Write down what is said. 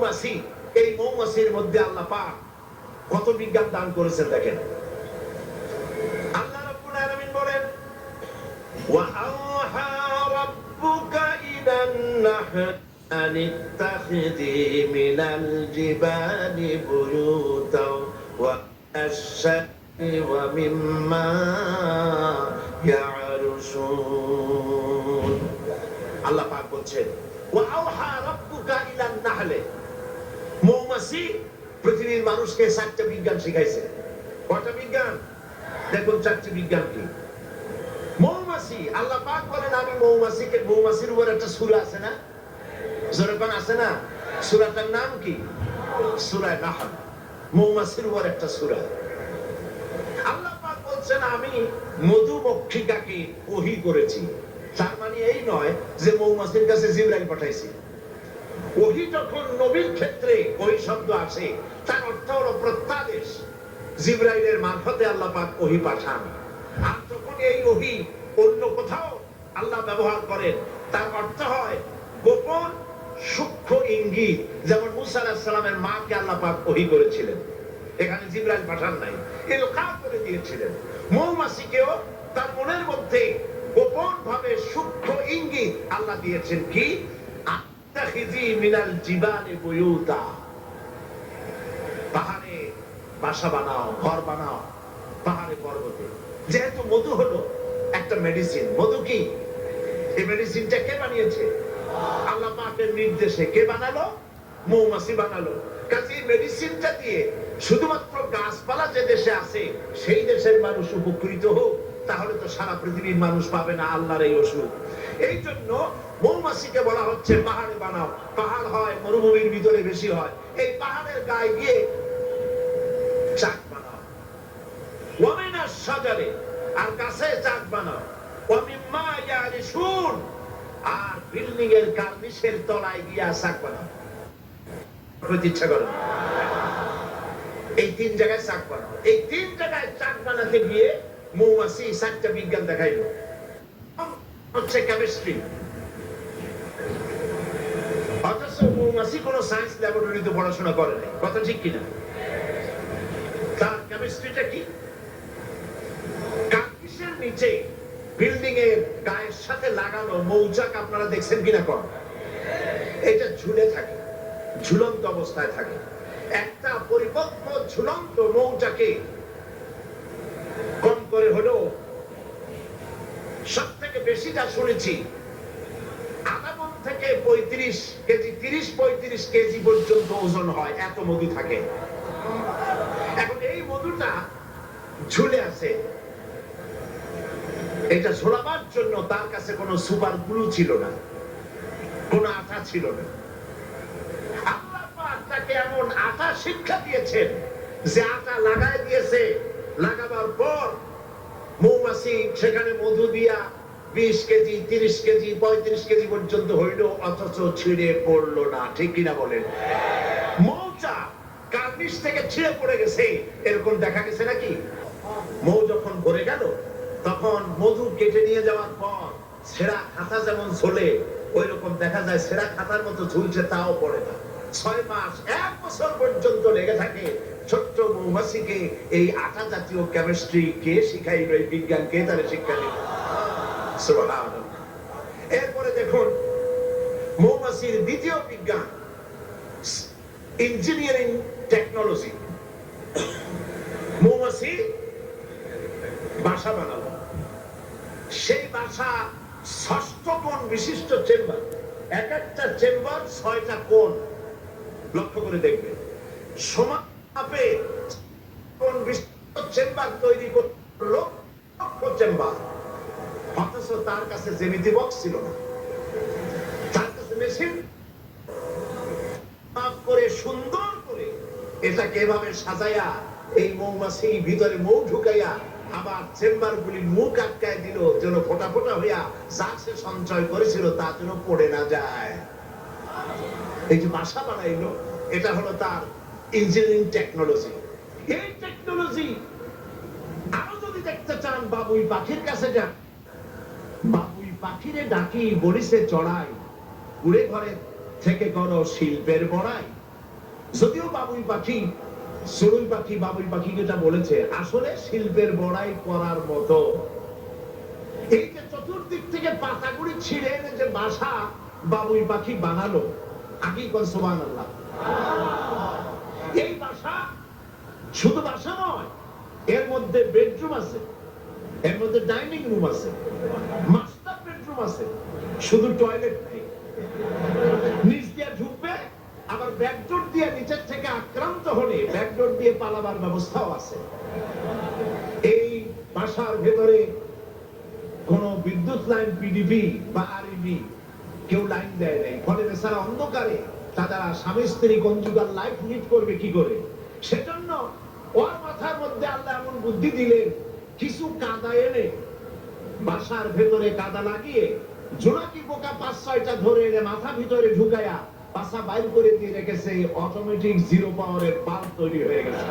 মৌমাছি এই মৌমাছির মধ্যে আল্লাহ পাক কত বিজ্ঞান দান করেছেন দেখেন আল্লাহ রাব্বুল আলামিন বলেন وأوحى ربك إلى النحل أن اتخذي من الجبال بيوتا والشجر ومما يعرشون আল্লাহ পাক বলছেন ওয়াওহা রাব্বুকা ইলান নাহলে পৃথিবীর মানুষকে বিজ্ঞান শিখাইছে। কয়টা বিজ্ঞান? দেখুন চারটি বিজ্ঞান কি। মৌমাছি, আল্লাহ পাক বলেন, আমি মৌমাছিকে, মৌমাছির উপর একটা সূরা আছে না? আছে না? সূরাটার নাম কি? সূরা নাহল। মৌমাছির উপর একটা সূরা। আল্লাহ পাক বলছেন, আমি মধুমক্ষিকাকে ওহী করেছি। তার মানে এই নয় যে মৌমাছির কাছে জিবরাইল পাঠাইছি। ওহী যখন নবীর ক্ষেত্রে ওই শব্দ আসে তার অর্থ হলো প্রত্যাদেশ। জিব্রাইলের মারফতে আল্লাহ পাক ওহী পাঠান। আর যখন এই ওহী অন্য কোথাও আল্লাহ ব্যবহার করেন, তার অর্থ হয় গোপন সূক্ষ্ম ইঙ্গিত। যেমন মুসা আলাহিস সালামের মাকে আল্লাহ পাক ওহী করেছিলেন। এখানে জিব্রাইল পাঠান নাই এলকা করে দিয়েছিলেন। মৌমাছিকেও তার মনের মধ্যে গোপন ভাবে সূক্ষ্ম ইঙ্গিত আল্লাহ দিয়েছেন কি? মিনাল জিবানি বুয়ুতা। পাহাড়ে বাসা বানাও, ঘর বানাও, পাহাড়ে পর্বতে। যেহেতু মধু হলো একটা মেডিসিন মধু কি? এই মেডিসিনটা কে বানিয়েছে? আল্লাহ পাকের নির্দেশে কে বানালো? মৌমাছি বানালো। কাজে মেডিসিনটা দিয়ে শুধুমাত্র গাছপালা যে দেশে আছে, সেই দেশের মানুষ উপকৃত হোক, তাহলে তো সারা পৃথিবীর মানুষ পাবে না আল্লাহর এই ওষুধ। এই জন্য মৌমাছিকে বলা হচ্ছে পাহাড়ে বানাও। পাহাড় হয়, মরুভূমির ভিতরে বেশি হয়। এই পাহাড়ের গায়ে গিয়ে চাক বানাও। আর চাক বানাও। তিন জায়গায় এই তিন জায়গায় চাক বানাতে গিয়ে মৌমাছি বিজ্ঞান দেখাইলো। হচ্ছে কেমিস্ট্রি অথচ মৌমাছি সায়েন্স ল্যাবরেটরিতে পড়াশোনা করে নাই। কথা ঠিক কিনা? তার কেমিস্ট্রিটা কি? নিচে বিল্ডিং এর গায়ের সাথে লাগানো মৌচাক আপনারা দেখছেন কিনা কর এটা ঝুলে থাকে, ঝুলন্ত অবস্থায় থাকে। একটা পরিপক্ক ঝুলন্ত মৌচাকে কম করে হলো সব থেকে বেশিটা শুনেছি। আধা থেকে পঁয়ত্রিশ কেজি, তিরিশ পঁয়ত্রিশ কেজি পর্যন্ত ওজন হয়, এত মধু থাকে। এখন এই মধুটা ঝুলে আছে। এটা ঝোলাবার জন্য তার কাছে কোনো সুপার গ্লু ছিল না, কোনো আঠা ছিল না। এমন আটা শিক্ষা দিয়েছেন যে আটা লাগাই দিয়েছে। লাগাবার পর মৌমাছি সেখানে মধু দিয়া বিশ কেজি, তিরিশ কেজি, পঁয়ত্রিশ কেজি পর্যন্ত হইল, অথচ ছিঁড়ে পড়ল না। ঠিক কিনা বলেন? মৌচা কার্নিশ থেকে ছিঁড়ে পড়ে গেছে। এরকম দেখা গেছে নাকি? মৌ যখন ভরে গেল, তখন মধু কেটে নিয়ে যাওয়ার পর সেরা খাতা যেমন ঝোলে ওই রকম দেখা যায় সেরা খাতার মতো ঝুলছে, তাও পড়ে না। ছয় মাস, এক বছর পর্যন্ত লেগে থাকে ছোট্ট মৌমাছিকে। এই আটা জাতীয় কেমিস্ট্রি কে শিখাইল এই বিজ্ঞান কে তারা শিক্ষা সুবহানাল্লাহ। এরপরে দেখুন, মৌমাছির দ্বিতীয় বিজ্ঞান ইঞ্জিনিয়ারিং টেকনোলজি মৌমাছি বাসা বানালো। সেই বাসা ষষ্ঠ কোণ বিশিষ্ট চেম্বার এক একটা চেম্বার ছয়টা কোণ। লক্ষ্য করে দেখবেন, সমাপে কোন বিশিষ্ট চেম্বার তৈরি করল লক্ষ চেম্বার অথচ তার কাছে জেমিতি বক্স ছিল না, তার কাছে মেশিন করে, সুন্দর করে এটাকে এভাবে এই মৌমাছি ভিতরে মৌ ঢুকাইয়া আবার চেম্বার গুলি মুখ আটকায় দিল, যেন ফোটা ফোটা হইয়া যা সে সঞ্চয় করেছিল তা যেন পড়ে না যায়। এই যে বাসা বানাইলো, এটা হলো তার ইঞ্জিনিয়ারিং টেকনোলজি এই টেকনোলজি আরও যদি দেখতে চান, বাবুই পাখির কাছে যান। পাখিরে ডাকি বলিসে চড়াই। উড়ে ঘরে থেকে করো শিল্পের বড়াই। যদিও বাবুই পাখি চড়ুই পাখি, বাবুই পাখি যেটা বলেছে, আসলে শিল্পের বড়াই করার মতো। এই যে চতুর্দিক থেকে পাতাগুড়ি ছিঁড়ে এনে যে বাসা বাবুই পাখি বানালো আগেই কর সোবান আল্লাহ এই বাসা শুধু বাসা নয়, এর মধ্যে বেডরুম আছে। এর মধ্যে ডাইনিং রুম আছে, মাস্টার বেডরুম আছে, শুধু টয়লেট নিচ দিয়ে ঢুকবে, আবার ব্যাকডোর দিয়ে নিচের থেকে আক্রান্ত হলে ব্যাকডোর দিয়ে পালাবার ব্যবস্থাও আছে। এই বাসার ভেতরে কোন বিদ্যুৎ লাইন পিডিপি বা আরইবি কেউ লাইন দেয় নাই। ফলে বেচারা অন্ধকারে তারা স্বামী স্ত্রী কঞ্জুগাল লাইফ লিড করবে কি করে? সেজন্য ওর মাথার মধ্যে আল্লাহ এমন বুদ্ধি দিলেন কিছু কাদা এনে বাসার ভেতরে কাদা লাগিয়ে জোনাকি পোকা পাঁচ ছয়টা ধরে এনে মাথা ভিতরে ঢুকায়া বাসা বাইর করে দিয়ে রেখেছে অটোমেটিক জিরো পাওয়ারের পাম্প তৈরি হয়ে গেছে।